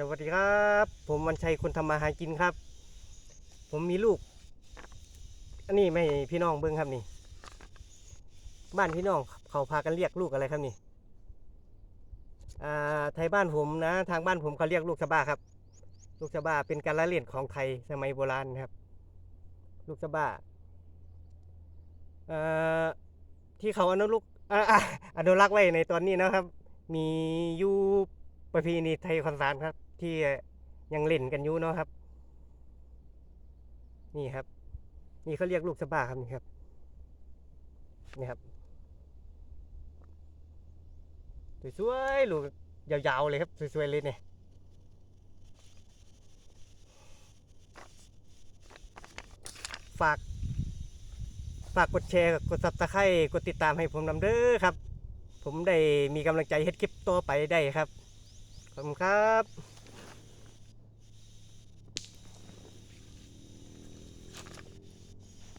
สวัสดีครับ ผมวันชัยคนทำมาหากินครับ ผมมีลูก อันนี้ไม่พี่น้องเบิ้งครับนี่ บ้านพี่น้องเขาพากันเรียกลูกอะไรครับนี่อ่าไทยบ้านผมนะ ทางบ้านผมเขาเรียกลูกสะบ้าครับ ลูกสะบ้าเป็นการละเล่นของไทยสมัยโบราณครับ ลูกสะบ้าเอ่อที่เขาอนุรักษ์อ่าอ่าอนุรักษ์ไว้ในตอนนี้นะครับ มีอยู่ ประเพณีไทยคอนสารครับ ที่ยังเล่นกันอยู่เนาะครับ นี่ครับ นี่เขาเรียกลูกสะบ้าครับนี่ครับนี่ครับสวยๆลูกยาวๆเลยครับสวยๆเลยเนี่ยฝากฝากกดแชร์กดซับสไครต์กดติดตามให้ผมนำเด้อครับ ผมได้มีกำลังใจเฮ็ดคลิปต่อไปได้ครับ ขอบคุณครับ